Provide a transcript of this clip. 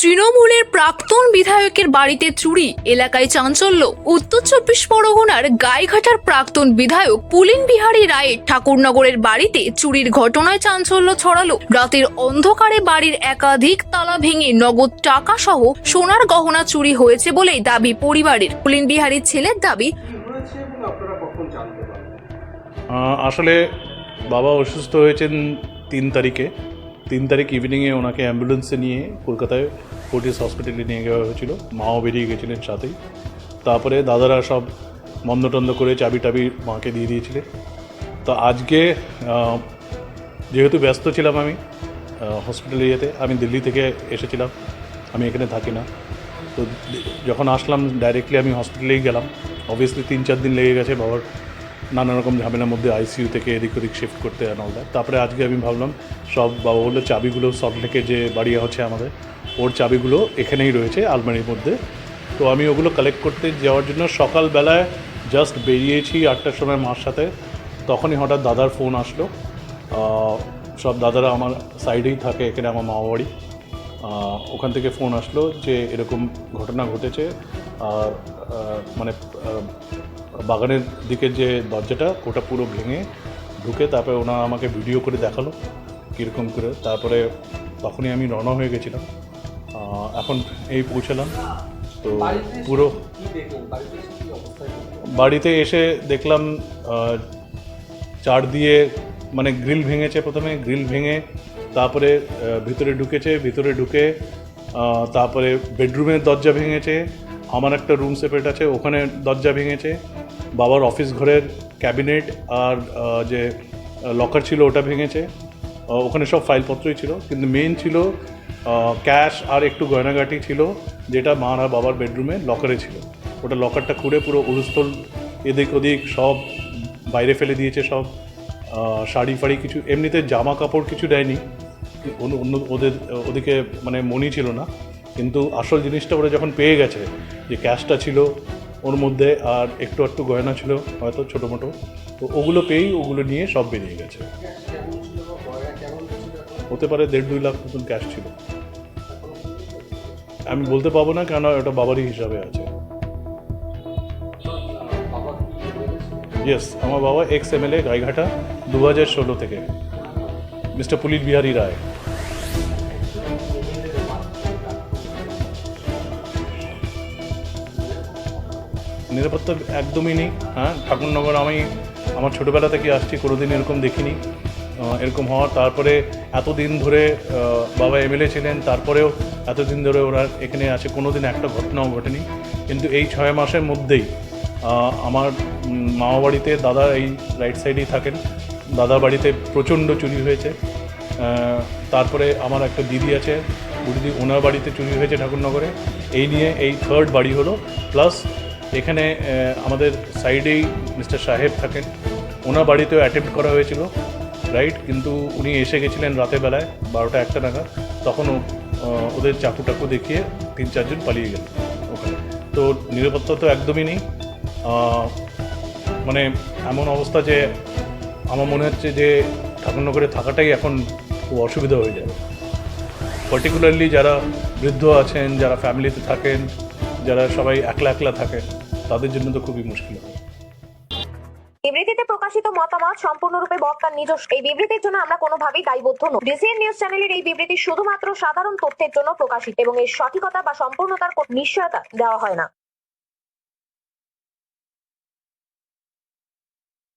তৃণমূলের প্রাক্তন বিধায়কের বাড়িতে চুরি, এলাকায় চাঞ্চল্য, উত্তর চব্বিশ পরগনার গাইঘাটার প্রাক্তন বিধায়ক পুলিন বিহারী রায়ের ঠাকুরনগরের বাড়িতে চুরির ঘটনায় চাঞ্চল্য ছড়ালো। রাতের অন্ধকারে বাড়ির একাধিক তালা ভেঙে নগদ টাকা সহ সোনার গহনা চুরি হয়েছে বলেই দাবি পরিবারের। পুলিন বিহারীর ছেলের দাবি আসলে বাবা অসুস্থ হয়েছেন তিন তারিখে। তিন তারিখ ইভিনিংয়ে ওনাকে অ্যাম্বুলেন্সে নিয়ে কলকাতায় ফোর্টিস হসপিটালে নিয়ে যাওয়া হয়েছিল। মাও বেরিয়ে গেছিলেন সাথেই। তারপরে দাদারা সব বন্ধ টন্ধ করে চাবি টাবি মাকে দিয়ে দিয়েছিলেন। তো আজকে যেহেতু ব্যস্ত ছিলাম আমি হসপিটালে যেতে, আমি দিল্লি থেকে এসেছিলাম। আমি এখানে থাকি না। তো যখন আসলাম ডাইরেক্টলি আমি হসপিটালেই গেলাম। অবভিয়াসলি তিন চার দিন লেগে গেছে বাবার নানা রকম ঝামেলার মধ্যে আইসিইউ থেকে এদিক ওদিক শিফট করতে অল দ্যাট তারপরে আজকে আমি ভাবলাম সব বাবা বলল চাবিগুলো সব থেকে যে বাড়ি হচ্ছে আমাদের ওর চাবিগুলো এখানেই রয়েছে আলমারির মধ্যে। তো আমি ওগুলো কালেক্ট করতে যাওয়ার জন্য সকালবেলায় জাস্ট বেরিয়েছি আটটার সময় মার সাথে। তখনই হঠাৎ দাদার ফোন আসলো। সব দাদারা আমার সাইডেই থাকে এখানে আমার মামা বাড়ি আহ, ওখান থেকে ফোন আসলো যে এরকম ঘটনা ঘটেছে। আর মানে বাগানের দিকের যে দরজাটা ওটা পুরো ভেঙে ঢুকে তারপরে ওনা আমাকে ভিডিও করে দেখাল কীরকম করে। তারপরে তখনই আমি রওনা হয়ে গেছিলাম। এখন এই পৌঁছালাম। তো পুরো? বাড়িতে এসে দেখলাম চার দিয়ে মানে গ্রিল ভেঙেছে প্রথমে। গ্রিল ভেঙে তারপরে ভিতরে ঢুকেছে, ভিতরে ঢুকে তারপরে বেডরুমের দরজা ভেঙেছে, আমার একটা রুম সেপারেট আছে, ওখানে দরজা ভেঙেছে, বাবার অফিস ঘরের ক্যাবিনেট আর যে লকার ছিল ওটা ভেঙেছে ওখানে সব ফাইলপত্রই ছিল, কিন্তু মেন ছিল ক্যাশ আর একটু গয়নাগাটি ছিল, যেটা মার আর বাবার বেডরুমে লকারে ছিল। ওটা লকারটা খুঁড়ে পুরো উলস্থল, এদিক ওদিক সব বাইরে ফেলে দিয়েছে সব শাড়ি ফাড়ি কিছু, এমনিতে জামা কাপড় কিছু দেয়নি অন্য ওদের, ওদিকে মানে মনি ছিল না কিন্তু আসল জিনিসটা ওরা যখন পেয়ে গেছে, যে ক্যাশটা ছিল ওর মধ্যে আর একটু একটু গয়না ছিল, হয়তো ছোটো মোটো, তো ওগুলো পেয়েই ওগুলো নিয়ে সব বেরিয়ে গেছে? হতে পারে দেড় দুই লাখ মতন ক্যাশ ছিল আমি বলতে পারব না কেন ওটা বাবারই হিসাবে আছে? ইয়েস আমার বাবা X M L A Gaighata দু হাজার ষোলো থেকে মিস্টার পুলিত বিহারী রায় নিরাপত্তা একদমই নেই হ্যাঁ? ঠাকুরনগর আমি আমার ছোটোবেলা থেকে আসছি, কোনোদিন এরকম দেখিনি। এরকম হওয়ার তারপরে এতদিন ধরে বাবা এমএলএ ছিলেন, তারপরেও এতদিন ধরে ওরা এখানে আছে, কোনোদিন একটা ঘটনাও ঘটেনি। কিন্তু এই ছয় মাসের মধ্যেই আমার মামা বাড়িতে দাদা এই রাইট সাইডেই থাকেন। দাদার বাড়িতে প্রচণ্ড চুরি হয়েছে। তারপরে আমার একটা দিদি আছে দিদি ওনার বাড়িতে চুরি হয়েছে ঠাকুরনগরে। এই নিয়ে এই থার্ড বাড়ি হলো প্লাস এখানে আমাদের সাইডেই মিস্টার সাহেব থাকেন। ওনার বাড়িতেও অ্যাটেম্প্ট করা হয়েছিল রাইট? কিন্তু উনি এসে গেছিলেন রাতের বেলায় বারোটা একটা নাগাদ। তখন ও- আহ, ওদের চাকু টাকু দেখিয়ে তিন চারজন পালিয়ে গেল ওখানে। তো নিরাপত্তা তো একদমই নেই। মানে এমন অবস্থা যে আমার মনে হচ্ছে যে ঠাকুরনগরে থাকাটাই এখন খুব অসুবিধা হয়ে যাবে। পার্টিকুলারলি যারা বৃদ্ধ আছেন যারা ফ্যামিলিতে থাকেন যারা সবাই একলা একলা থাকে, তাদের জন্য তো খুবই মুশকিল। বিবৃতিতে প্রকাশিত মতামত সম্পূর্ণরূপে বক্তার নিজস্ব। এই বিবৃতির জন্য আমরা কোনোভাবেই দায়বদ্ধ নই। ডিসিএন নিউজ চ্যানেলের এই বিবৃতি শুধুমাত্র সাধারণ তথ্যের জন্য প্রকাশিত এবং এর সঠিকতা বা সম্পূর্ণতার নিশ্চয়তা দেওয়া হয় না।